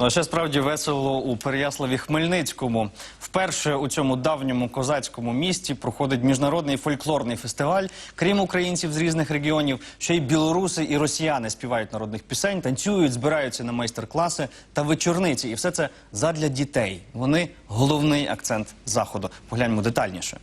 Ну, а ще справді весело у Переяславі Хмельницькому. Вперше у цьому давньому козацькому місті проходить міжнародний фольклорний фестиваль. Крім українців з різних регіонів, ще й білоруси і росіяни співають народних пісень, танцюють, збираються на майстер-класи та вечорниці. І все це задля дітей. Вони головний акцент заходу. Погляньмо детальніше.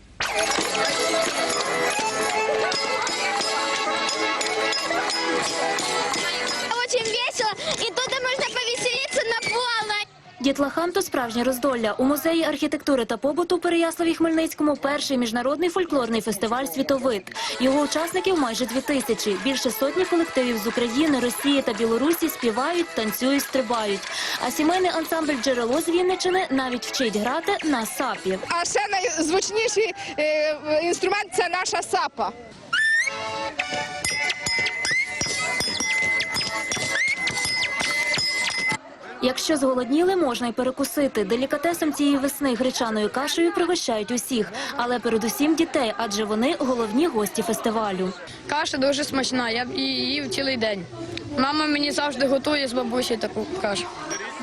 Дітлахам то справжнє роздолля. У музеї архітектури та побуту Переяславі Хмельницькому перший міжнародний фольклорний фестиваль «Світовид». Його учасників майже дві тисячі. Більше сотні колективів з України, Росії та Білорусі співають, танцюють, стрибають. А сімейний ансамбль «Джерело» з Вінничини навіть вчить грати на сапі. А ще найзвучніший е, інструмент це наша сапа. Якщо зголодніли, можна й перекусити. Делікатесом цієї весни гречаною кашею пригощають усіх, але передусім дітей, адже вони головні гості фестивалю. Каша дуже смачна, я б її цілий день. Мама мені завжди готує з бабусі таку кашу.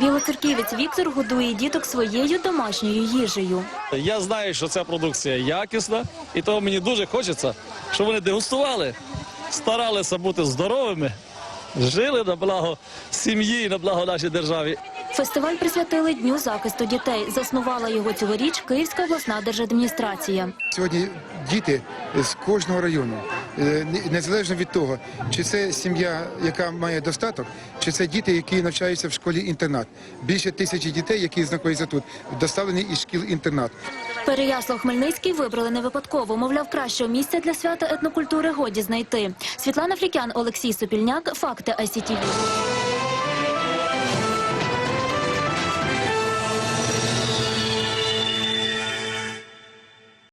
Білоцерківець Віктор годує діток своєю домашньою їжею. Я знаю, що ця продукція якісна, і тому мені дуже хочеться, щоб вони дегустували, старалися бути здоровими, жили на благо сім'ї, на благо нашій державі. Фестиваль присвятили Дню захисту дітей. Заснувала його цьогоріч Київська обласна держадміністрація. Сьогодні діти з кожного району, незалежно від того, чи це сім'я, яка має достаток, чи це діти, які навчаються в школі інтернат. Більше тисячі дітей, які знаходяться тут, доставлені із шкіл інтернат. Переяслав Хмельницький вибрали не випадково. Мовляв, кращого місця для свята етнокультури годі знайти. Світлана Флікян, Олексій Сопільняк. Факти ICTV.